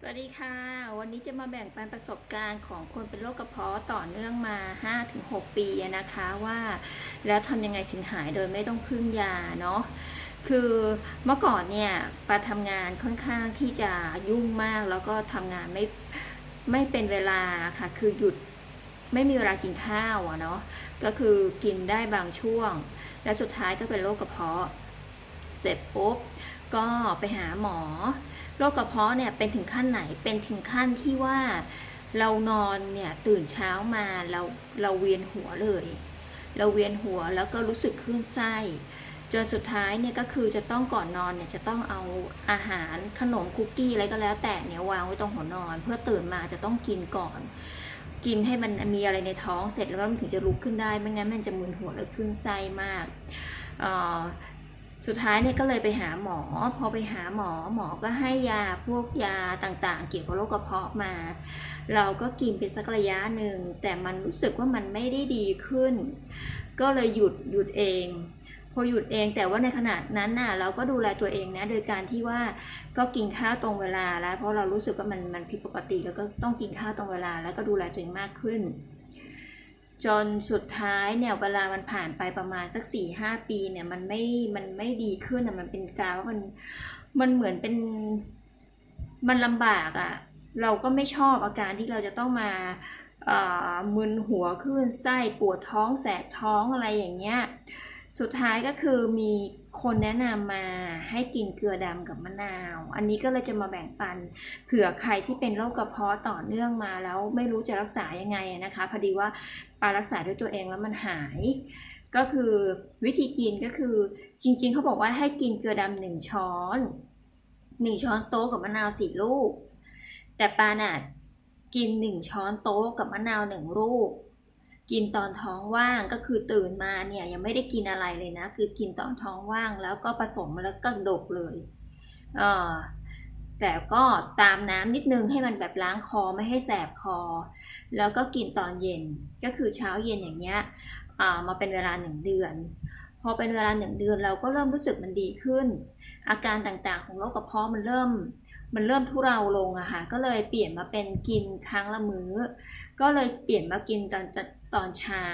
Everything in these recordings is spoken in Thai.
สวัสดีค่ะ วันนี้จะมาแบ่งปันประสบการณ์ของคนเป็นโรคกระเพาะต่อเนื่องมา 5-6 ปีนะคะว่าแล้วทำยังไงถึงหายโดยไม่ต้องพึ่งยาเนาะคือเมื่อก่อนเนี่ยปาทำงานค่อนข้างที่จะยุ่งมากแล้วก็ทำงานไม่ไม่เป็นเวลาค่ะคือหยุดไม่มีเวลากินข้าวอะเนาะก็คือกินได้บางช่วง และสุดท้ายก็เป็นโรคกระเพาะ เสร็จปุ๊บก็ไปหาหมอ โรคกระเพาะเนี่ยเป็นถึงขั้นไหนเป็นถึงขั้นที่ว่าเรานอนเนี่ยตื่นเช้ามาเราเราเวียนหัวเลย เราเวียนหัวแล้วก็รู้สึกคลื่นไส้จนสุดท้ายเนี่ยก็คือจะต้องก่อนนอนเนี่ยจะต้องเอาอาหารขนมคุกกี้อะไรก็แล้ว แต่เนี่ยวางไว้ตรงหัวนอน เพื่อตื่นมาจะต้องกินก่อน กินให้มันมีอะไรในท้องเสร็จแล้วมันถึงจะลุกขึ้นได้ไม่งั้นมันจะมึนหัวและคลื่นไส้มากอ่อ สุดท้ายเนี่ยก็เลยไปหาหมอ พอไปหาหมอหมอก็ให้ยาพวกยาต่างๆ เกี่ยวกับโรคกระเพาะมา เราก็กินไปสักระยะหนึ่ง แต่มันรู้สึกว่ามันไม่ได้ดีขึ้น ก็เลยหยุดหยุดเอง พอหยุดเองแต่ว่าในขณะนั้นน่ะเราก็ดูแลตัวเองนะโดยการที่ว่าก็กินข้าวตรงเวลาแล้ว เพราะเรารู้สึกว่ามันมันผิดปกติแล้วก็ต้องกินข้าวตรงเวลา แล้วก็ดูแลตัวเองมากขึ้น จนสุดท้ายเนี่ยเวลามันผ่านไปประมาณสักสี่ห้าปีเนี่ยมันไม่มันไม่ดีขึ้นอะมันเป็นการว่ามันมันเหมือนเป็นมันลำบากอะ เราก็ไม่ชอบอาการที่เราจะต้องมาเอ่อมึนหัวขึ้นไส้ปวดท้องแสบท้องอะไรอย่างเงี้ย สุดท้ายก็คือมีคนแนะนำมาให้กินเกลือดำกับมะนาว อันนี้ก็เลยจะมาแบ่งปันเผื่อใครที่เป็นโรคกระเพาะต่อเนื่องมาแล้วไม่รู้จะรักษายังไงนะคะ พอดีว่าปารักษาด้วยตัวเองแล้วมันหาย ก็คือวิธีกินก็คือจริงๆ เขาบอกว่าให้กินเกลือดำหนึ่งช้อนหนึ่งช้อนโต๊ะกับมะนาวสี่ลูก แต่ปาน่ะกินหนึ่งช้อนโต๊ะกับมะนาวหนึ่งลูก กินตอนท้องว่างก็คือตื่นมาเนี่ยยังไม่ได้กินอะไรเลยนะ คือกินตอนท้องว่างแล้วก็ผสมแล้วก็ดกเลยเออแต่ก็ตามน้ำนิดนึงให้มันแบบล้างคอไม่ให้แสบคอ แล้วก็กินตอนเย็นก็คือเช้าเย็นอย่างเงี้ยอ่ามาเป็นเวลาหนึ่งเดือน พอเป็นเวลาหนึ่งเดือนเราก็เริ่มรู้สึกมันดีขึ้น อาการต่างๆของโรคกระเพาะมันเริ่มมันเริ่มทุเราลงอะค่ะก็เลยเปลี่ยนมาเป็นกินครั้งละมื้อ ก็เลยเปลี่ยนมากินตอน ตอนเช้า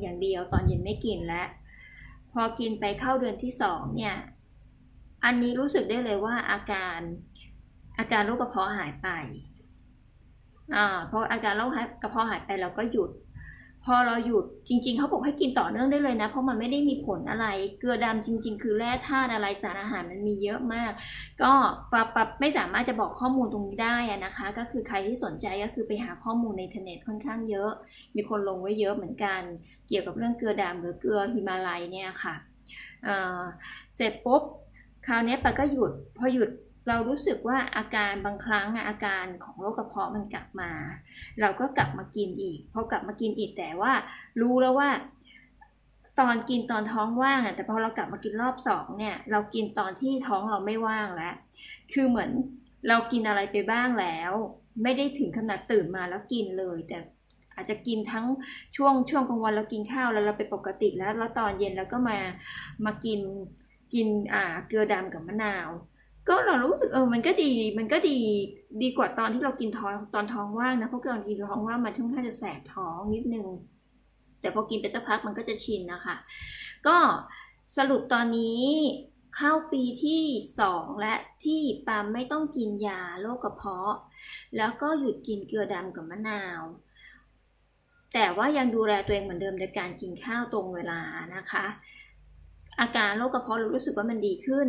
อย่างเดียวตอนเย็นไม่กินแล้วพอกินไปเข้าเดือนที่สองเนี่ย อันนี้รู้สึกได้เลยว่าอาการอาการโรคกระเพาะหายไปอ่าพออาการโรคกระเพาะหายไปเราก็หยุด พอเราหยุดจริง ๆเขาบอกให้กินต่อเนื่องได้เลยนะ เพราะมันไม่ได้มีผลอะไร เกลือดำจริง ๆ คือแร่ธาตุอะไรสารอาหารมันมีเยอะมาก ก็ปรับปรับไม่สามารถจะบอกข้อมูลตรงนี้ได้นะคะ ก็คือใครที่สนใจก็คือไปหาข้อมูลในอินเทอร์เน็ตค่อนข้างเยอะ มีคนลงไว้เยอะเหมือนกัน เกี่ยวกับเรื่องเกลือดำหรือเกลือฮิมาลัยเนี่ยค่ะเเสร็จปุ๊บคราวนี้ปาก็หยุดพอหยุด เรารู้สึกว่าอาการบางครั้งอาการของโรคกระเพาะมันกลับมา เราก็กลับมากินอีกพอกลับมากินอีกแต่ว่า รู้แล้วว่า ตอนกินตอนท้องว่างอะแต่พอเรากลับมากินรอบสองเนี่ย เรากินตอนที่ท้องเราไม่ว่างแล้วคือเหมือนเรากินอะไรไปบ้างแล้ว ไม่ได้ถึงขนาดตื่นมาแล้วกินเลย แต่อาจจะกินทั้งช่วงช่วงกลางวันเรากินข้าวแล้วเราไปปกติแล้วแล้วตอนเย็นเราก็มามากินกินอ่าเกลือดำกับมะนาว ก็เรารู้สึกเออมันก็ดีมันก็ดีดีกว่าตอนที่เรากินท้องตอนท้องว่างนะเพราะตอนกินท้องว่างมันค่อนข้างจะแสบท้องนิดนึงแต่พอกินไปสักพักมันก็จะชินนะคะ ก็สรุปตอนนี้เข้าปีที่สองและที่ปามไม่ต้องกินยาโรคกระเพาะ แล้วก็หยุดกินเกลือดำกับมะนาว แต่ว่ายังดูแลตัวเองเหมือนเดิมโดยการกินข้าวตรงเวลานะคะ อาการโรคกระเพาะเรารู้สึกว่ามันดีขึ้น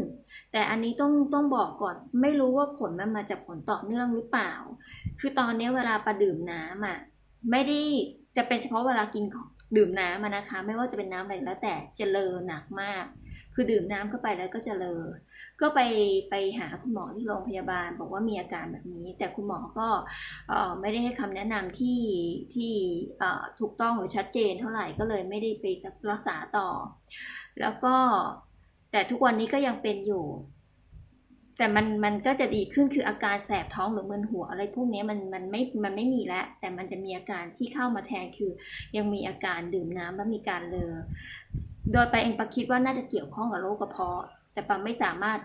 แต่อันนี้ต้องต้องบอกก่อน ไม่รู้ว่าผลมันมาจากผลต่อเนื่องหรือเปล่า คือตอนนี้เวลาปาดื่มน้ำอะไม่ได้จะเป็นเฉพาะเวลากินของดื่มน้ำนะคะ ไม่ว่าจะเป็นน้ำอะไรแล้วแต่จะเลอหนักมาก คือดื่มน้ำเข้าไปแล้วก็จะเลอก็ไปไปหาคุณหมอที่โรงพยาบาล บอกว่ามีอาการแบบนี้ แต่คุณหมอก็ไม่ได้ให้คำแนะนำที่ที่ถูกต้องหรือชัดเจนเท่าไหร่ก็เลยไม่ได้ไปรักษาต่อ แล้วก็แต่ทุกวันนี้ก็ยังเป็นอยู่ แต่มันมันก็จะดีขึ้นคืออาการแสบท้องหรือมึนหัวอะไรพวกนี้มันมันไม่มันไม่มีแล้วแต่มันจะมีอาการที่เข้ามาแทนคือ ยังมีอาการดื่มน้ำและมีการเลอโดยไปเองประคิดว่าน่าจะเกี่ยวข้องกับโรคกระเพาะ แต่ปาไม่สามารถ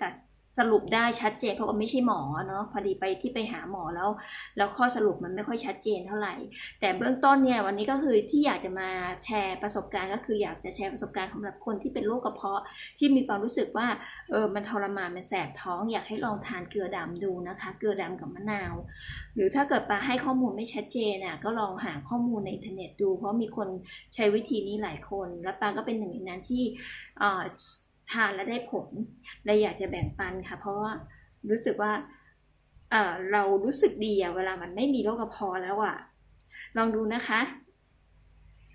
ตัด สรุปได้ชัดเจนเพราะว่าไม่ใช่หมอเนาะพอดีไปที่ไปหาหมอแล้ว แล้วข้อสรุปมันไม่ค่อยชัดเจนเท่าไหร่ แต่เบื้องต้นเนี่ยวันนี้ก็คือที่อยากจะมาแชร์ประสบการณ์ ก็คืออยากจะแชร์ประสบการณ์สำหรับคนที่เป็นโรคกระเพาะที่มีความรู้สึกว่าเออมันทรมานมันแสบท้อง อยากให้ลองทานเกลือดำดูนะคะ เกลือดำกับมะนาว หรือถ้าเกิดปาให้ข้อมูลไม่ชัดเจนน่ะก็ลองหาข้อมูลในอินเทอร์เน็ตดู เพราะมีคนใช้วิธีนี้หลายคน และปาก็เป็นหนึ่งในนั้นที่อ่อ ทานแล้วได้ผลเลยอยากจะแบ่งปันค่ะ เพราะว่ารู้สึกว่าเออเรารู้สึกดีอะเวลามันไม่มีโรคกระเพาะแล้วอะลองดูนะคะ